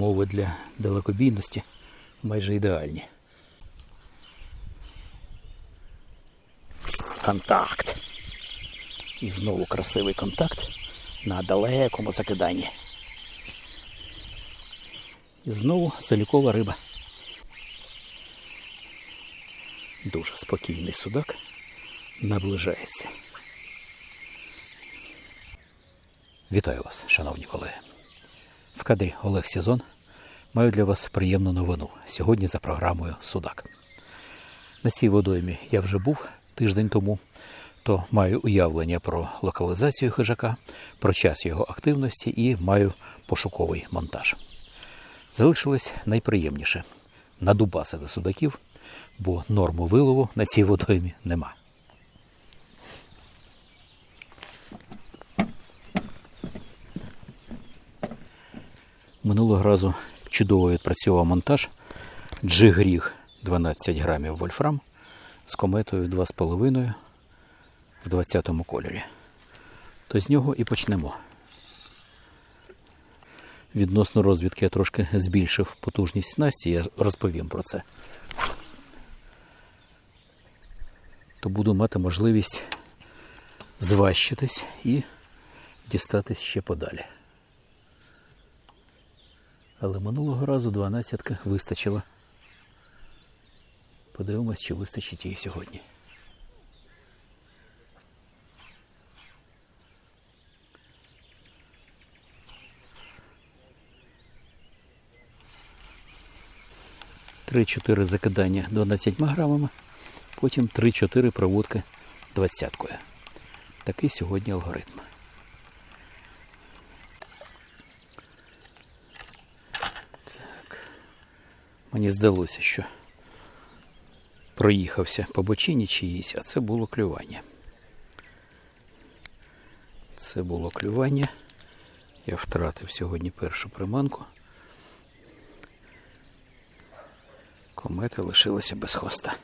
Умови для далекобійності майже ідеальні. Контакт. І знову красивий контакт на далекому закиданні. І знову залікова риба. Дуже спокійний судак наближається. Вітаю вас, шановні колеги. В кадрі Олег Сізон маю для вас приємну новину. Сьогодні за програмою Судак. На цій водоймі я вже був тиждень тому, то маю уявлення про локалізацію хижака, про час його активності і маю пошуковий монтаж. Залишилось найприємніше надубасити судаків, бо норму вилову на цій водоймі нема. Минулого разу чудово відпрацьовував монтаж Джигріг 12 грамів вольфрам з кометою 2,5 в 20 кольорі. То з нього і почнемо. Відносно розвідки я трошки збільшив потужність снасті, я розповім про це. То буду мати можливість зващитись і дістатись ще подалі. Але минулого разу дванадцятка вистачила. Подивимось, чи вистачить її сьогодні. Три-чотири закидання 12 грамами, потім 3-4 проводки двадцяткою. Такий сьогодні алгоритм. Мені здалося, що проїхався по бочині чиїсь, а це було клювання. Це було клювання. Я втратив сьогодні першу приманку. Комета лишилася без хвоста.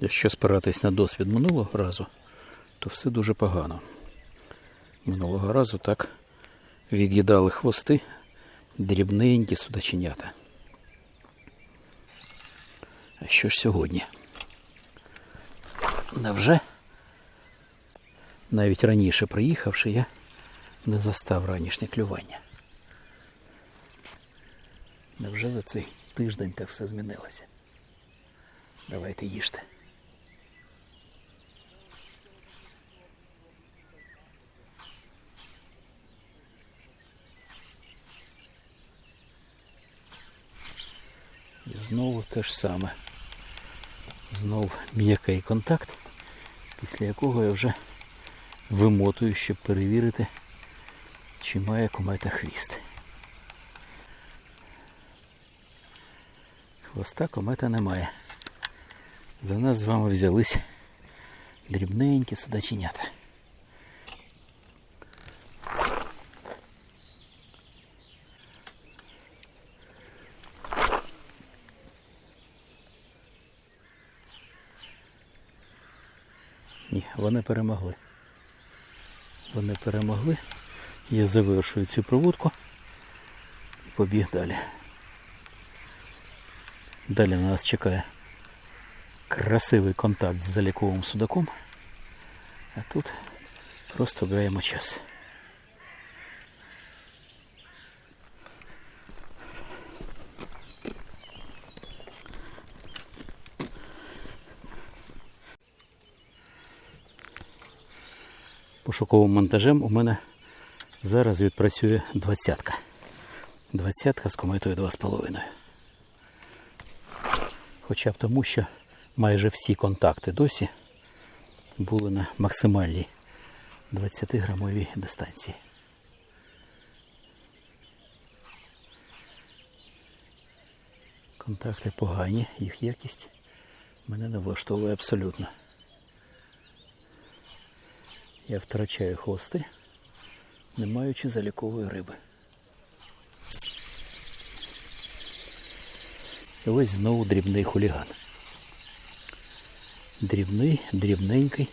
Якщо спиратись на досвід минулого разу, то все дуже погано. Минулого разу так від'їдали хвости дрібненькі судаченята. А що ж сьогодні? Невже? Навіть раніше приїхавши, я не застав ранішнє клювання. Невже за цей тиждень так все змінилося? Давайте їжте. І знову те ж саме. Знов м'який контакт, після якого я вже вимотую, щоб перевірити, чи має комета хвіст. Хвоста комета немає. За нас з вами взялись дрібненькі судаченята. Ні, вони перемогли. Вони перемогли. Я завершую цю проводку і побіг далі. Далі на нас чекає красивий контакт з заліковим судаком. А тут просто граємо час. Пошуковим монтажем у мене зараз відпрацює двадцятка. Двадцятка з кометою 2,5. Хоча б тому, що майже всі контакти досі були на максимальній 20-грамовій дистанції. Контакти погані, їх якість мене не влаштовує абсолютно. Я втрачаю хвости, не маючи залікової риби. І ось знову дрібний хуліган. Дрібний, дрібненький,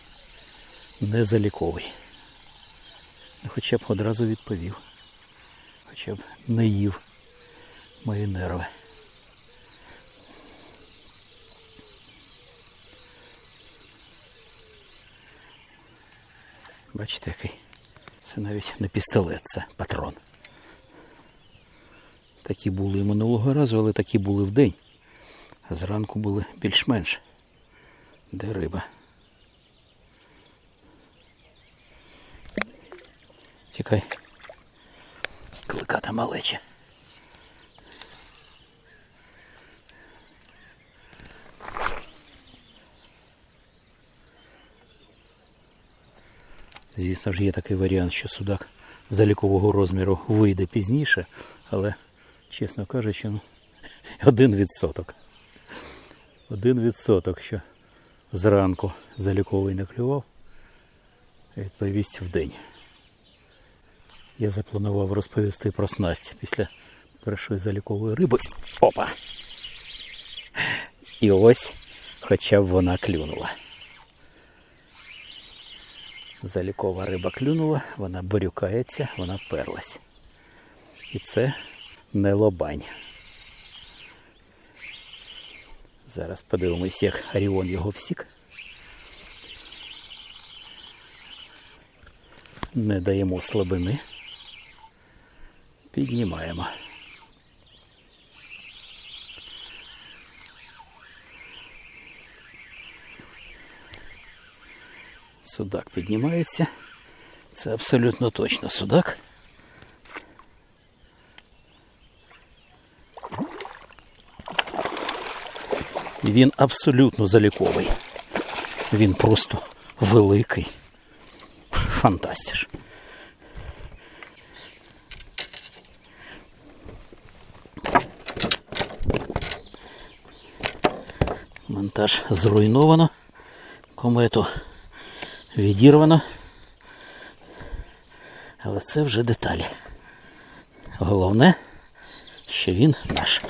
незаліковий. Ну, Хоча б одразу відповів. Хоча б не їв мої нерви. Бачите, який? Це навіть не пістолет, це патрон. Такі були і минулого разу, але такі були в день. А зранку були більш-менш. Де риба? Тікай. Кликата малеча. Звісно ж, є такий варіант, що судак залікового розміру вийде пізніше, але, чесно кажучи, ну, один відсоток. Один відсоток, що зранку заліковий не клював, відповість в день. Я запланував розповісти про снасть після першої залікової риби. Опа! І ось хоча б вона клюнула. Залікова риба клюнула, вона борюкається, вона вперлась. І це не лобань. Зараз подивимось, як Аріон його всік. Не даємо слабини. Піднімаємо. Судак піднімається. Це абсолютно точно судак. Він абсолютно заліковий. Він просто великий. Фантастиш. Монтаж зруйновано. Комету відірвано. Але це вже деталі. Головне, що він наш.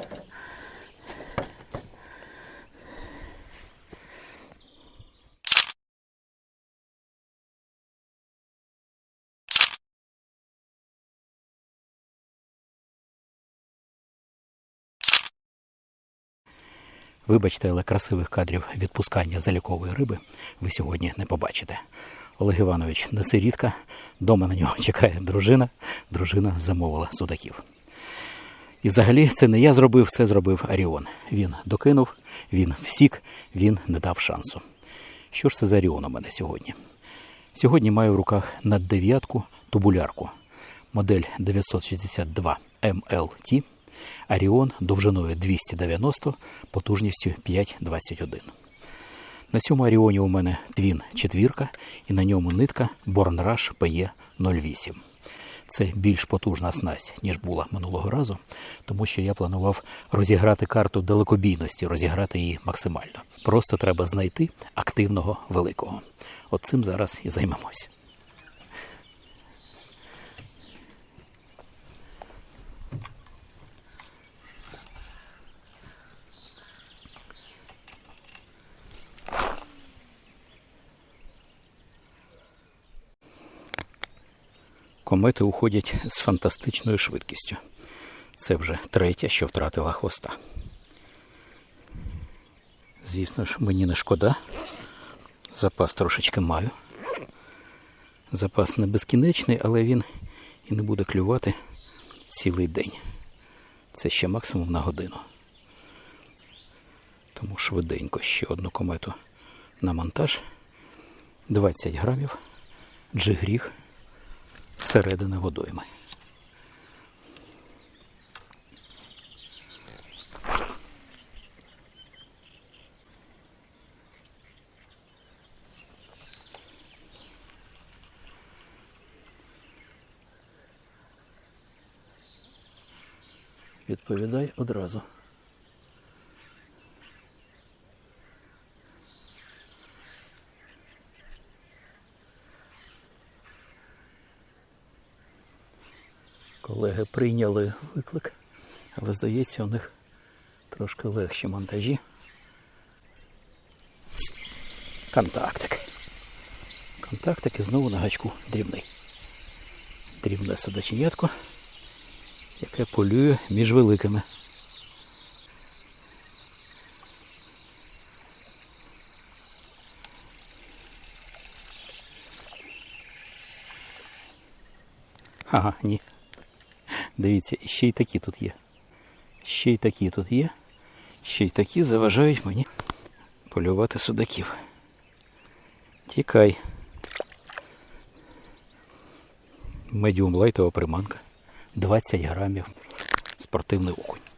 Вибачте, але красивих кадрів відпускання залікової риби ви сьогодні не побачите. Олег Іванович не сирітка, дома на нього чекає дружина. Дружина замовила судаків. І взагалі це не я зробив, це зробив Аріон. Він докинув, він всік, він не дав шансу. Що ж це за Аріон у мене сьогодні? Сьогодні маю в руках над дев'ятку тубулярку. Модель 962 MLT. Аріон довжиною 290, потужністю 5,21. На цьому Аріоні у мене твін четвірка і на ньому нитка Bornrush PE08. Це більш потужна снасть, ніж була минулого разу, тому що я планував розіграти карту далекобійності, розіграти її максимально. Просто треба знайти активного великого. От цим зараз і займемось. Комети уходять з фантастичною швидкістю. Це вже третя, що втратила хвоста. Звісно ж, мені не шкода. Запас трошечки маю. Запас не безкінечний, але він і не буде клювати цілий день. Це ще максимум на годину. Тому швиденько ще одну комету на монтаж. 20 грамів, джигріг середини водойми. Відповідай одразу. Колеги прийняли виклик, але здається, у них трошки легші монтажі. Контактик. Контактик і знову на гачку дрібний. Дрібне судаченятко, яке полює між великими. Ага, ні. Дивіться, ще й такі тут є. Ще й такі тут є. Ще й такі заважають мені полювати судаків. Тікай. Медіум лайтова приманка. 20 грамів. Спортивний окунь.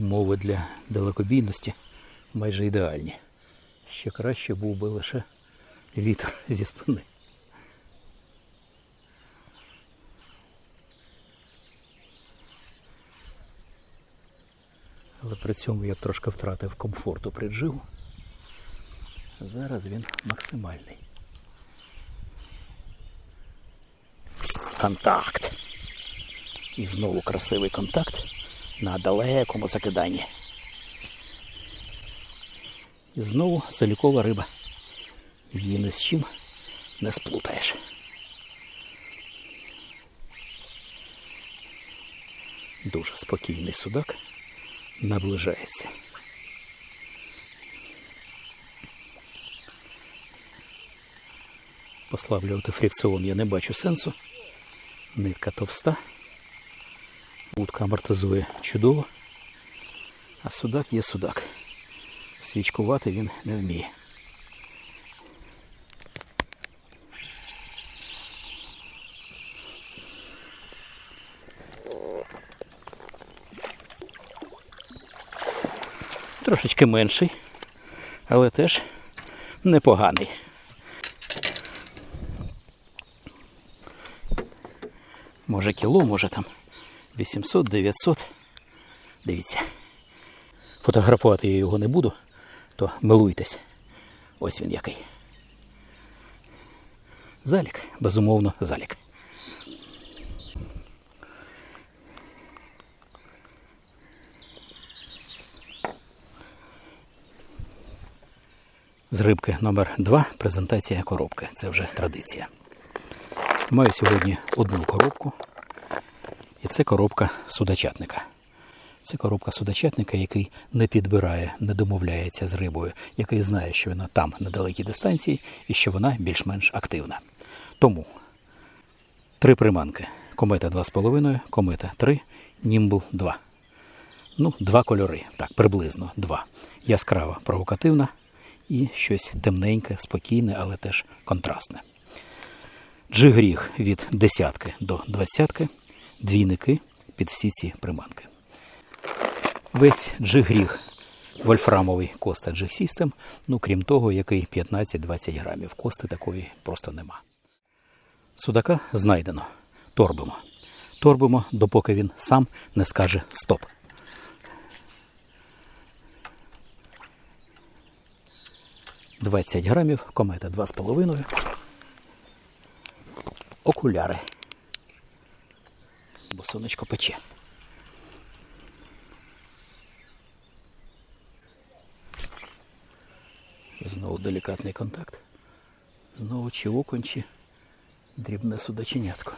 Умови для далекобійності майже ідеальні. Ще краще був би лише вітер зі спини. Але при цьому я трошки втратив комфорту придживу. Зараз він максимальний. Контакт. І знову красивий контакт на далекому закиданні. І знову залікова риба. Її ні з чим не сплутаєш. Дуже спокійний судак наближається. Послаблювати фрикціон я не бачу сенсу. Нитка товста. Утка амортизує чудово. А судак є судак. Свічкувати він не вміє. Трошечки менший, але теж непоганий. Може кіло, може там 800-900. Дивіться. Фотографувати я його не буду, то милуйтесь. Ось він який. Залік, безумовно, залік. З рибки номер 2 презентація коробки. Це вже традиція. Маю сьогодні одну коробку. І це коробка судачатника. Це коробка судачатника, який не підбирає, не домовляється з рибою, який знає, що вона там на далекій дистанції і що вона більш-менш активна. Тому три приманки: комета 2,5, комета 3, німбл 2. Ну, два кольори, так, приблизно два. Яскрава провокативна і щось темненьке, спокійне, але теж контрастне. Джигріг від десятки до двадцятки, двійники під всі ці приманки. Весь джигріг вольфрамовий Коста Jig System, ну крім того, який 15-20 грамів. Кости такої просто нема. Судака знайдено. Торбимо. Торбимо, допоки він сам не скаже стоп. Двадцять грамів, комета 2,5. Окуляри. Бо сонечко пече. Знову делікатний контакт. Знову чи окунь, чи дрібне судаченятко.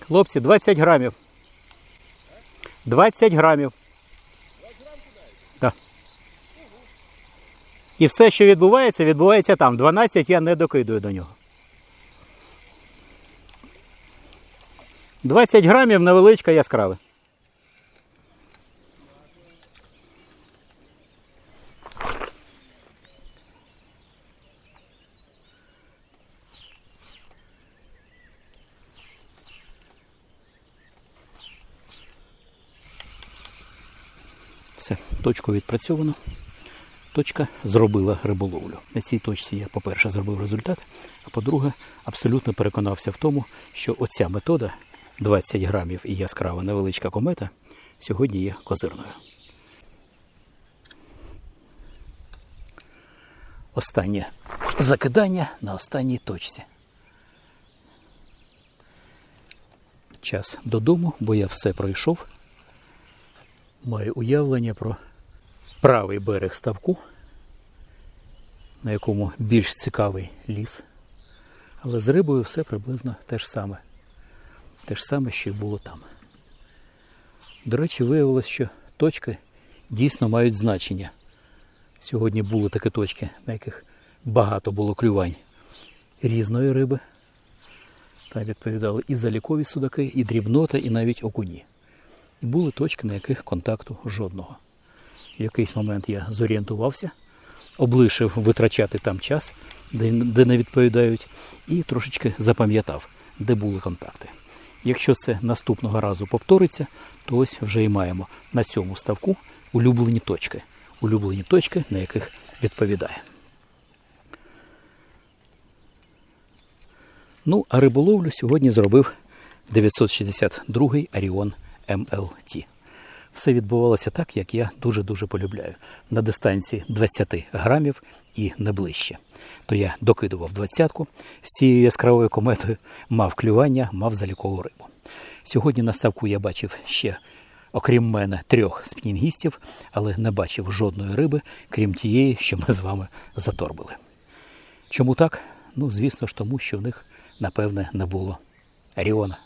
Хлопці, 20 грамів. 20 грамів. Так. І все, що відбувається, відбувається там. 12 я не докидую до нього. 20 грамів невеличка яскраве. Все, точку відпрацьовано. Точка зробила риболовлю. На цій точці я, по-перше, зробив результат, а по-друге, абсолютно переконався в тому, що оця метода 20 грамів і яскрава невеличка комета сьогодні є козирною. Останнє закидання на останній точці. час додому, бо я все пройшов. Маю уявлення про правий берег ставку, на якому більш цікавий ліс. Але з рибою все приблизно те ж саме. Те ж саме, що й було там. До речі, виявилось, що точки дійсно мають значення. Сьогодні були такі точки, на яких багато було клювань різної риби. Там відповідали і залікові судаки, і дрібнота, і навіть окуні. І були точки, на яких контакту жодного. В якийсь момент я зорієнтувався, облишив витрачати там час, де, не відповідають, і трошечки запам'ятав, де були контакти. Якщо це наступного разу повториться, то ось вже і маємо на цьому ставку улюблені точки. Улюблені точки, на яких відповідає. Ну, а риболовлю сьогодні зробив 962-й Аріон МЛТ. Все відбувалося так, як я дуже-дуже полюбляю. На дистанції 20 грамів і не ближче. То я докидував двадцятку з цією яскравою кометою, мав клювання, мав залікову рибу. Сьогодні на ставку я бачив ще, окрім мене, трьох спінінгістів, але не бачив жодної риби, крім тієї, що ми з вами заторбили. Чому так? Ну, звісно ж, тому що в них, напевне, не було Аріона.